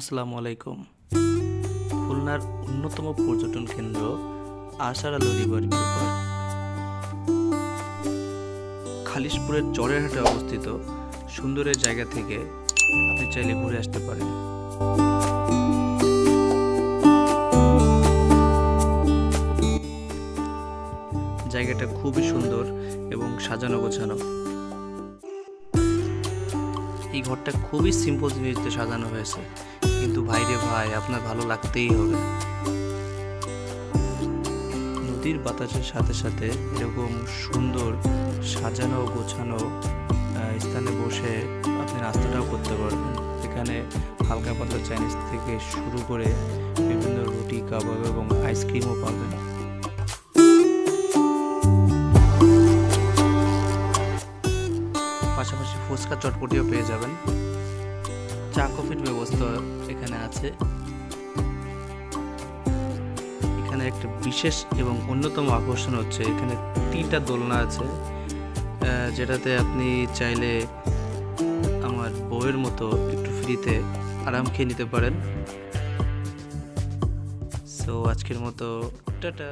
আসসালামু আলাইকুম। খুলনার অন্যতম পর্যটন কেন্দ্র আশার আলো খালিশপুরের চরেরহাটে অবস্থিত সুন্দরের জায়গা থেকে আপনি চাইলে ঘুরে আসতে পারেন। জায়গাটা খুবই সুন্দর এবং সাজানো গোছানো। এই ঘরটা খুবই সিম্পল জিনিস দিয়ে সাজানো হয়েছে। কিন্তু ভাইরে ভাই, আপনার ভালো লাগতেই হবে। নদীর বাতাসের সাথে সাথে এরকম সুন্দর সাজানো গোছানো স্থানে বসে আপনি নাস্তাটাও করতে পারবেন। এখানে হালকা পাতলা চাইনিজ থেকে শুরু করে বিভিন্ন রুটি, কাবাব এবং আইসক্রিমও পাবেন। পাশাপাশি ফুচকা চটপটিও পেয়ে যাবেন। চা, কফির ব্যবস্থা এখানে আছে। এখানে একটা বিশেষ এবং অন্যতম আকর্ষণ হচ্ছে, এখানে তিনটা দোলনা আছে। যেটাতে আপনি চাইলে আমার বউয়ের মতো একটু ফ্রিতে আরাম খেয়ে নিতে পারেন। সো আজকের মতো, টাটা।